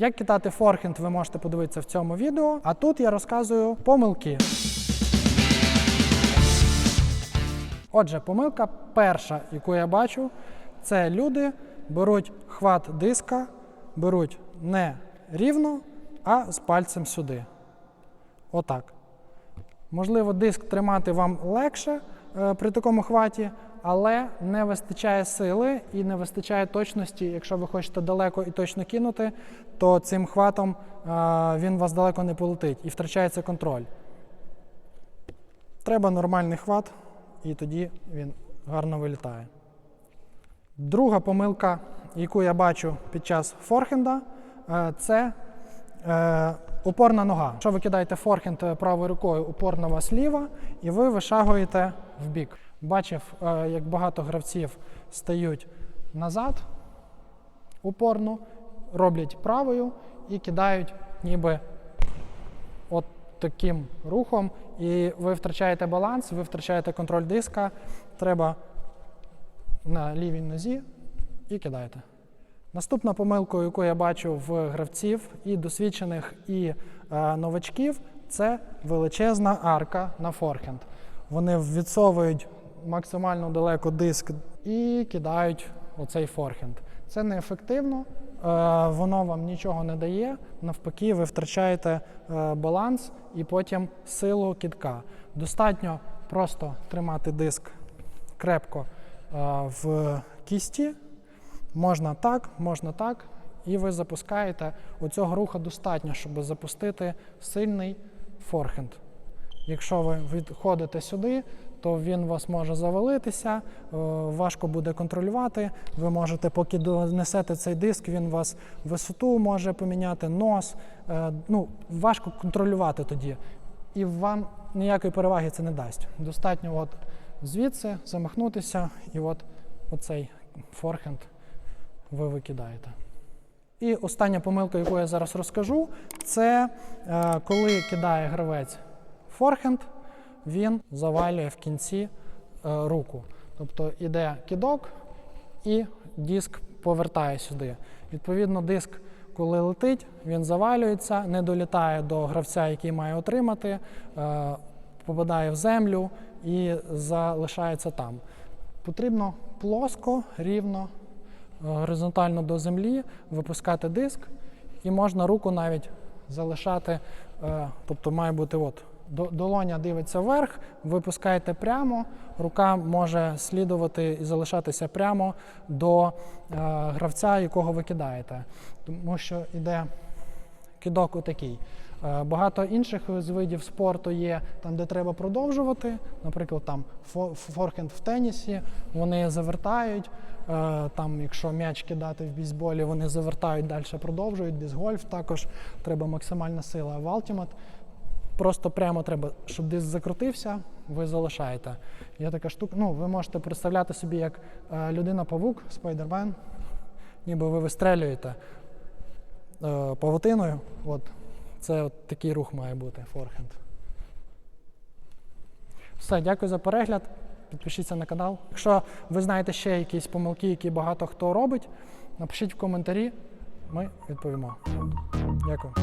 Як кидати форхенд, ви можете подивитися в цьому відео. А тут я розказую помилки. Отже, помилка перша, яку я бачу, це люди беруть хват диска, беруть не рівно, а з пальцем сюди. Отак. Можливо, диск тримати вам легше е, при такому хваті, але не вистачає сили і не вистачає точності. Якщо ви хочете далеко і точно кинути, то цим хватом е, він вас далеко не полетить і втрачається контроль. Треба нормальний хват, і тоді він гарно вилітає. Друга помилка, яку я бачу під час форхенда, е, це е, упорна нога. Якщо ви кидаєте форхенд правою рукою, упор на вас ліва, і ви вишагуєте в бік. Бачив, е, як багато гравців стають назад упорно, роблять правою і кидають ніби от таким рухом, і ви втрачаєте баланс, ви втрачаєте контроль диска. Треба на лівій нозі і кидаєте. Наступна помилка, яку я бачу в гравців і досвідчених, і е, новачків, це величезна арка на форхенд. Вони відсовують максимально далеко диск і кидають оцей форхенд. Це неефективно, е, воно вам нічого не дає. Навпаки, ви втрачаєте е, баланс і потім силу кидка. Достатньо просто тримати диск крепко е, в кісті. Можна так, можна так, і ви запускаєте. У цього руху достатньо, щоб запустити сильний форхенд. Якщо ви відходите сюди, то він вас може завалитися, е, важко буде контролювати. Ви можете, поки донесете цей диск, він вас висоту може поміняти, нос. Е, Ну, важко контролювати тоді. І вам ніякої переваги це не дасть. Достатньо от звідси замахнутися, і от оцей форхенд ви викидаєте. І остання помилка, яку я зараз розкажу, це е, коли кидає гравець форхенд, він завалює в кінці е, руку. Тобто іде кидок і диск повертає сюди. Відповідно, диск, коли летить, він завалюється, не долітає до гравця, який має отримати, е, попадає в землю і залишається там. Потрібно плоско, рівно горизонтально до землі, випускати диск, і можна руку навіть залишати, е, тобто має бути от. До- Долоня дивиться вверх, випускаєте прямо, рука може слідувати і залишатися прямо до е, гравця, якого ви кидаєте. Тому що йде кидок отакий. Е, Багато інших з видів спорту є там, де треба продовжувати. Наприклад, там форхенд в тенісі, вони завертають. Е, Там, якщо м'яч кидати в бейсболі, вони завертають далі, продовжують. Дисгольф також треба максимальна сила. В просто прямо треба, щоб диск закрутився, ви залишаєте. Є така штука. Ну, ви можете представляти собі, як е, людина-павук, спайдермен, ніби ви вистрелюєте е, павутиною. От. Це от такий рух має бути форхенд. Все, дякую за перегляд. Підпишіться на канал. Якщо ви знаєте ще якісь помилки, які багато хто робить, напишіть в коментарі, ми відповімо. Дякую.